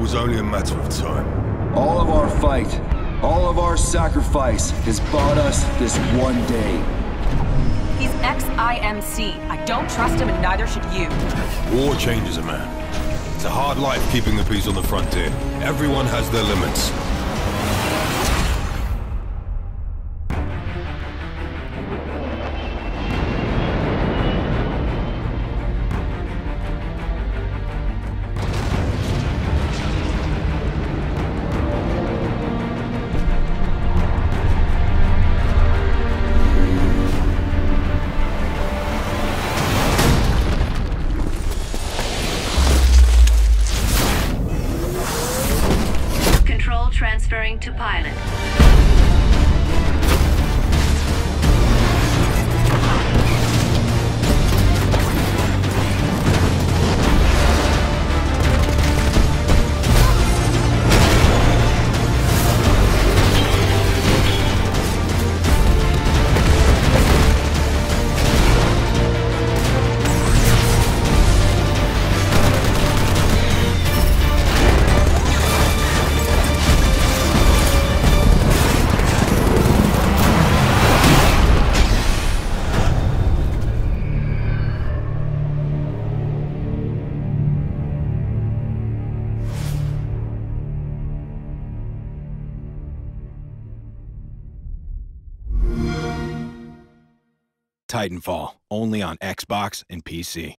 was only a matter of time. All of our fight, all of our sacrifice has bought us this one day. He's ex-IMC. I don't trust him and neither should you. War changes a man. It's a hard life keeping the peace on the frontier. Everyone has their limits. Transferring to pilot. Titanfall, only on Xbox and PC.